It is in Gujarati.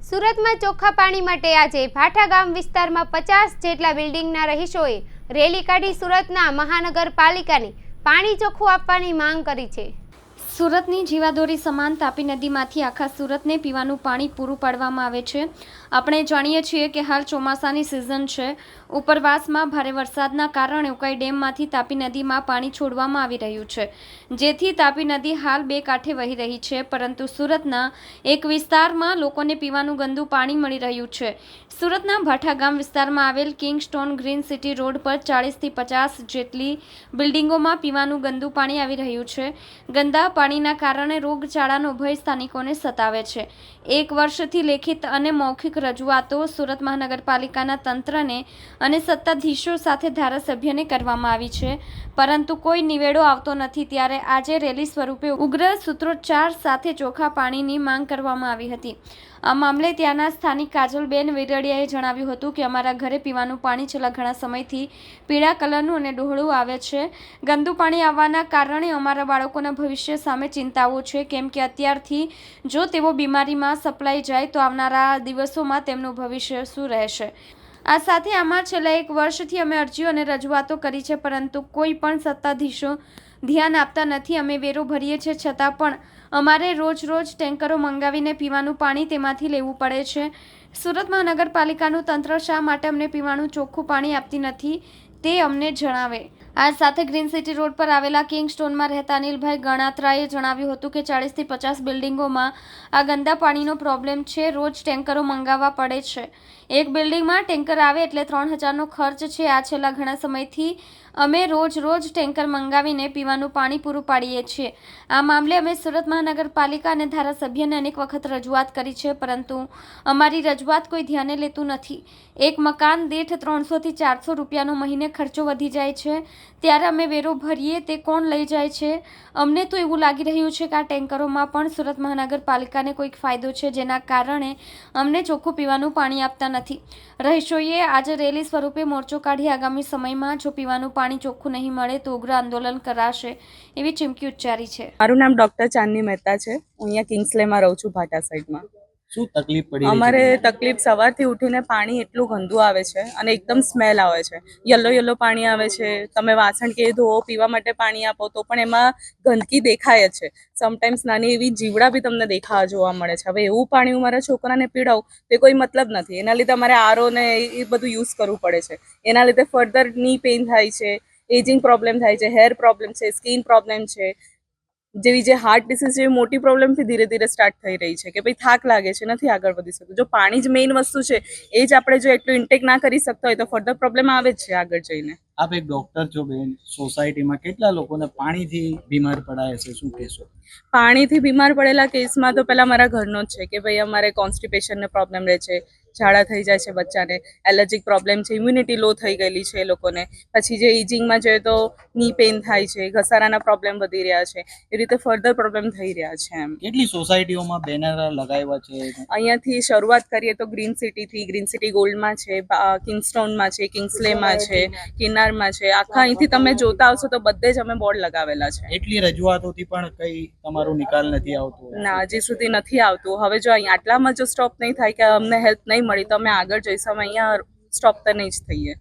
સુરતમાં ચોખ્ખા પાણી માટે આજે ભાઠા ગામ વિસ્તારમાં પચાસ જેટલા બિલ્ડિંગના રહીશોએ રેલી કાઢી સુરતના મહાનગરપાલિકાને પાણી ચોખ્ખું આપવાની માંગ કરી છે. સુરતની જીવાદોરી સમાન તાપી નદીમાંથી આખા સુરતને પીવાનું પાણી પૂરું પાડવામાં આવે છે. આપણે જાણીએ છીએ કે હાલ ચોમાસાની સિઝન છે. ઉપરવાસમાં ભારે વરસાદના કારણે ઉકાઈ ડેમમાંથી તાપી નદીમાં પાણી છોડવામાં આવી રહ્યું છે. જેથી તાપી નદી હાલ બે કાંઠે વહી રહી છે, પરંતુ સુરતના એક વિસ્તારમાં લોકોને પીવાનું ગંદુ પાણી મળી રહ્યું છે. સુરતના ભાઠા ગામ વિસ્તારમાં આવેલ કિંગસ્ટોન ગ્રીન સિટી રોડ પર ચાળીસથી પચાસ જેટલી બિલ્ડિંગોમાં પીવાનું ગંદુ પાણી આવી રહ્યું છે. ગંદા પાણીના કારણે રોગચાળાનો ભય સ્થાનિકોને સતાવે છે. એક વર્ષથી લેખિત અને મૌખિક રજૂઆતો સુરત મહાનગરપાલિકાના તંત્રને અને સત્તાધીશો સાથે ધારાસભ્યને કરવામાં આવી છે. પરંતુ કોઈ નિવેડો આવતો નથી ત્યારે આજે રેલી સ્વરૂપે ઉગ્ર સૂત્રોચ્ચાર સાથે ચોખ્ખા પાણીની માંગ કરવામાં આવી હતી. આ મામલે ત્યાંના સ્થાનિક કાજલબેન વિરડિયાએ જણાવ્યું હતું કે અમારા ઘરે પીવાનું પાણી છેલ્લા ઘણા સમયથી પીળા કલરનું અને ડોહળું આવે છે. ગંદુ પાણી આવવાના કારણે અમારા બાળકોના ભવિષ્ય સામે ચિંતાઓ છે. કેમ કે અત્યારથી જો તેઓ બીમારીમાં સપ્લાય જાય તો આવનારા દિવસોમાં તેમનું ભવિષ્ય શું રહેશે? આ સાથે આમાં છેલ્લા એક વર્ષથી અમે અરજીઓ અને રજૂઆતો કરી છે, પરંતુ કોઈ પણ સત્તાધીશો ધ્યાન આપતા નથી. અમે વેરો ભરીએ છીએ, છતાં પણ અમારે રોજ રોજ ટેન્કરો મંગાવીને પીવાનું પાણી તેમાંથી લેવું પડે છે. સુરત મહાનગરપાલિકાનું તંત્ર શા માટે અમને પીવાનું ચોખ્ખું પાણી આપતી નથી તે અમને જણાવે. આ સાથે ગ્રીન સિટી રોડ પર આવેલા કિંગ સ્ટોનમાં રહેતા અનિલભાઈ ગણાત્રાએ જણાવ્યું હતું કે ચાળીસથી પચાસ બિલ્ડિંગોમાં આ ગંદા પાણીનો પ્રોબ્લેમ છે. રોજ ટેન્કરો મંગાવવા પડે છે. એક બિલ્ડિંગમાં ટેન્કર આવે એટલે ત્રણ હજારનો ખર્ચ છે. આ છેલ્લા ઘણા સમયથી અમે રોજ રોજ ટેન્કર મંગાવીને પીવાનું પાણી પૂરું પાડીએ છીએ. આ મામલે અમે સુરત મહાનગરપાલિકા અને ધારાસભ્યને અનેક વખત રજૂઆત કરી છે, પરંતુ અમારી રજૂઆત કોઈ ધ્યાને લેતું નથી. એક મકાન દીઠ ત્રણસોથી ચારસો રૂપિયાનો મહિને ખર્ચો વધી જાય છે. ત્યારે અમે વેરો ભરીએ તે કોણ લઈ જાય છે? અમને તો એવું લાગી રહ્યું છે કે આ ટેન્કરોમાં પણ સુરત મહાનગરપાલિકાને કોઈક ફાયદો છે, જેના કારણે અમને ચોખ્ખું પીવાનું પાણી આપતા નથી. રહીશોએ આજે રેલી સ્વરૂપે મોરચો કાઢી આગામી સમયમાં જો પીવાનું પાણી ચોખ્ખું નહીં મળે તો ઉગ્ર આંદોલન કરાશે એવી ચીમકી ઉચ્ચારી છે. મારું નામ ડોક્ટર ચાંદની મહેતા છે. હું અહીંયા કિંગ્સલેમાં રહું છું ભાટા સાઈડમાં. શું તકલીફ પડી અમારે તકલીફ સવારથી ઉઠીને પાણી એટલું ગંદુ આવે છે અને એકદમ સ્મેલ આવે છે. યલો યલો પાણી આવે છે. તમે વાસણ કે ધોવો પીવા માટે પાણી આપો તો પણ એમાં ગંદકી દેખાય જ છે. સમટાઈમ્સ નાની એવી જીવડા બી તમને દેખાવા જોવા મળે છે. હવે એવું પાણી હું મારા છોકરાને પીડાવું તે કોઈ મતલબ નથી. એના લીધે અમારે આરો ને એ બધું યુઝ કરવું પડે છે. એના લીધે ફર્ધરની પેઇન થાય છે એજિંગ પ્રોબ્લેમ થાય છે હેર પ્રોબ્લેમ છે સ્કિન પ્રોબ્લેમ છે. જેવી જે હાર્ટ ડિસીઝ જેવી મોટી પ્રોબ્લેમથી ધીરે ધીરે સ્ટાર્ટ થઈ રહી છે કે ભાઈ થાક લાગે છે નથી આગળ વધી શકતું. જો પાણી જ મેઇન વસ્તુ છે એ જ આપણે જો એટલું ઇન્ટેક ના કરી શકતા હોય તો ફર્ધર પ્રોબ્લેમ આવે જ છે આગળ જઈને. આપ એક ડોક્ટર છો બેન સોસાયટીમાં કેટલા લોકોને પાણીથી બીમાર પડાય છે શું કહેશો? પાણીથી બીમાર પડેલા કેસમાં તો પહેલા મારા ઘરનો જ છે કે ભાઈ અમારે કોન્સ્ટિપેશનનો પ્રોબ્લેમ રહે છે ઝાડા થઈ જાય છે બચ્ચાને એલર્જીક પ્રોબ્લેમ છે ઇમ્યુનિટી લો થઈ ગયેલી છે એ લોકોને. પછી જે એજિંગમાં જોઈએ તો ની પેઇન થાય છે ઘસારાના પ્રોબ્લેમ વધી રહ્યા છે એ રીતે ફર્ધર પ્રોબ્લેમ થઈ રહ્યા છે એમ. કેટલી સોસાયટીઓમાં બેનર લગાવ્યા છે? અહીંયાથી શરૂઆત કરીએ તો ગ્રીન સિટીથી ગ્રીન સિટી ગોલ્ડમાં છે કિંગસ્ટોનમાં છે કિંગ્સલેમાં છે કિન્નારમાં છે આખા અહીંથી તમે જોતા આવશો તો બધે જ અમે બોર્ડ લગાવેલા છે. એટલી રજૂઆતોથી પણ કઈ તમારો નિકાલ નથી આવતો? ના હજી સુધી નથી આવતું. હવે જો અહીં આટલામાં જો સ્ટોપ નહીં થાય કે અમને હેલ્પ નહીં મળી તો અમે આગળ જઈશું. અમે અહીંયા સ્ટોપ તો નહીં જ થઈએ.